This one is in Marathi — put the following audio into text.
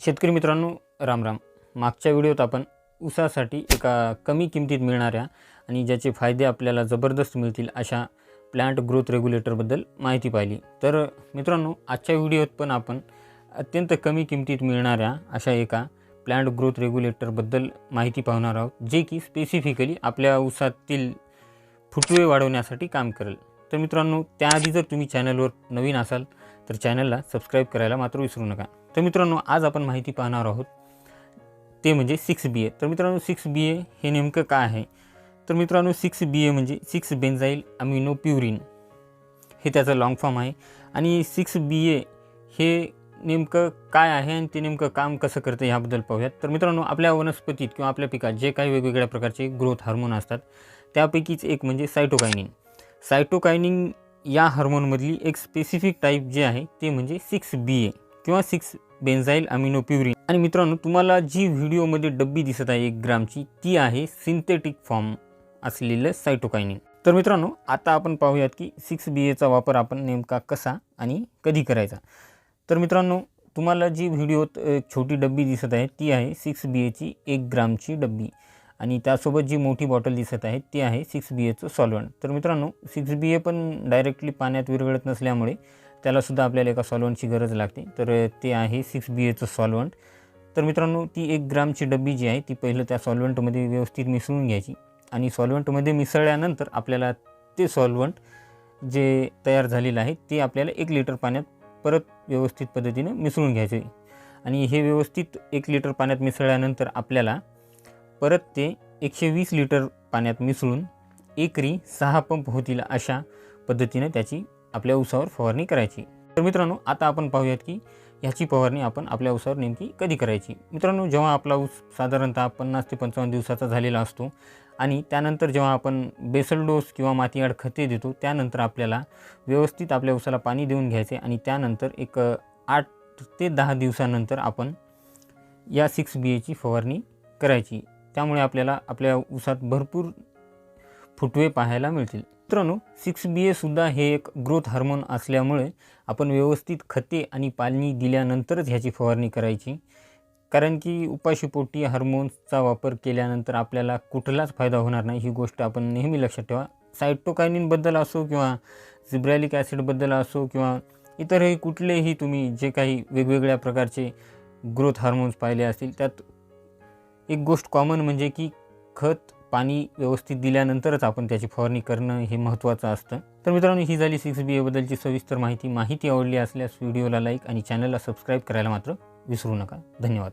शेतकरी मित्रांनो राम राम. मागच्या व्हिडिओत आपण ऊसासाठी एका कमी किमतीत मिळणाऱ्या आणि ज्याचे फायदे आपल्याला जबरदस्त मिळतील अशा प्लांट ग्रोथ रेग्युलेटरबद्दल माहिती पाहिली. तर मित्रांनो आजच्या व्हिडिओत पण आपण अत्यंत कमी किमतीत मिळणाऱ्या अशा एका प्लांट ग्रोथ रेग्युलेटरबद्दल माहिती पाहणार आहोत जे की स्पेसिफिकली आपल्या ऊसातील फुटवे वाढवण्यासाठी काम करेल. तर मित्रांनो त्याआधी जर तुम्ही चॅनलवर नवीन असाल तर चॅनलला सबस्क्राईब करायला मात्र विसरू नका. तर मित्रांनो आज आपण माहिती पाहणार आहोत ते म्हणजे सिक्स बी ए तर मित्रांनो सिक्स बी ए हे नेमकं काय आहे? तर मित्रांनो सिक्स बी ए म्हणजे सिक्स बेन्झाईल अमिनो प्युरिन हे त्याचं लाँग फॉर्म आहे. आणि सिक्स बी ए हे नेमकं काय आहे आणि ते नेमकं काम कसं करतं ह्याबद्दल पाहूयात. तर मित्रांनो आपल्या वनस्पतीत किंवा आपल्या पिकात जे काही वेगवेगळ्या प्रकारचे ग्रोथ हार्मोन असतात त्यापैकीच एक म्हणजे सायटोकायनिन सायटोकायनिन या हार्मोनमधली एक स्पेसिफिक टाईप जे आहे ते म्हणजे सिक्स बी ए किंवा सिक्स बेन्झाईल अमिनो प्युरिन आणि मित्रांनो तुम्हाला जी व्हिडिओमध्ये डब्बी दिसत आहे एक ग्रामची ती आहे सिंथेटिक फॉर्म असलेलं सायटोकायनिन तर मित्रांनो आता आपण पाहूयात की सिक्स बी एचा वापर आपण नेमका कसा आणि कधी करायचा. तर मित्रांनो तुम्हाला जी व्हिडिओत एक छोटी डब्बी दिसत आहे ती आहे सिक्स बी एची एक ग्रामची डब्बी. आणि त्यासोबत जी मोठी बॉटल दिसत आहे ती आहे सिक्स बी एचं सॉल्वंट तर मित्रांनो सिक्स बी ए पण डायरेक्टली पाण्यात विरघळत नसल्यामुळे त्यालासुद्धा आपल्याला एका सॉल्वंटची गरज लागते. तर ते आहे सिक्स बी एचं सॉल्वंट तर मित्रांनो ती एक ग्रामची डब्बी जी आहे ती पहिलं त्या सॉल्वंटमध्ये व्यवस्थित मिसळून घ्यायची. आणि सॉल्वंटमध्ये मिसळल्यानंतर आपल्याला ते सॉल्वंट जे तयार झालेलं आहे ते आपल्याला एक लिटर पाण्यात परत व्यवस्थित पद्धतीनं मिसळून घ्यायचे आणि हे व्यवस्थित एक लिटर पाण्यात मिसळल्यानंतर आपल्याला परत ते एकशे वीस लिटर पाण्यात मिसळून एकरी सहा पंप होतील अशा पद्धतीनं त्याची आपल्या ऊसावर फवारणी करायची. तर मित्रांनो आता आपण पाहूयात की ह्याची फवारणी आपण आपल्या ऊसावर नेमकी कधी करायची? मित्रांनो जेव्हा आपला ऊस साधारणतः पन्नास ते पंचावन्न दिवसाचा झालेला असतो आणि त्यानंतर जेव्हा आपण बेसल डोस किंवा मातीआड खते देतो त्यानंतर आपल्याला व्यवस्थित आपल्या उसाला पाणी देऊन घ्यायचे आणि त्यानंतर एक आठ ते दहा दिवसानंतर आपण या सिक्स बी एची फवारणी करायची. त्यामुळे आपल्याला आपल्या ऊसात भरपूर फुटवे पाहायला मिळतील. मित्रांनो सिक्स बी एसुद्धा हे एक ग्रोथ हार्मोन असल्यामुळे आपण व्यवस्थित खते आणि पालणी दिल्यानंतरच ह्याची फवारणी करायची. कारण की उपाशीपोटी हार्मोन्सचा वापर केल्यानंतर आपल्याला कुठलाच फायदा होणार नाही ही गोष्ट आपण नेहमी लक्षात ठेवा. सायटोकायनिनबद्दल असो किंवा झिब्रॅलिक ॲसिडबद्दल असो किंवा इतरही कुठलेही तुम्ही जे काही वेगवेगळ्या प्रकारचे ग्रोथ हार्मोन्स पाहिले असतील त्यात एक गोष्ट कॉमन म्हणजे की खत पाणी व्यवस्थित दिल्यानंतरच आपण त्याची फवारणी करणं हे महत्त्वाचं असतं. तर मित्रांनो ही झाली सिक्स बी एबद्दलची सविस्तर माहिती. माहिती आवडली असल्यास व्हिडिओला लाईक आणि चॅनलला सबस्क्राईब करायला मात्र विसरू नका. धन्यवाद.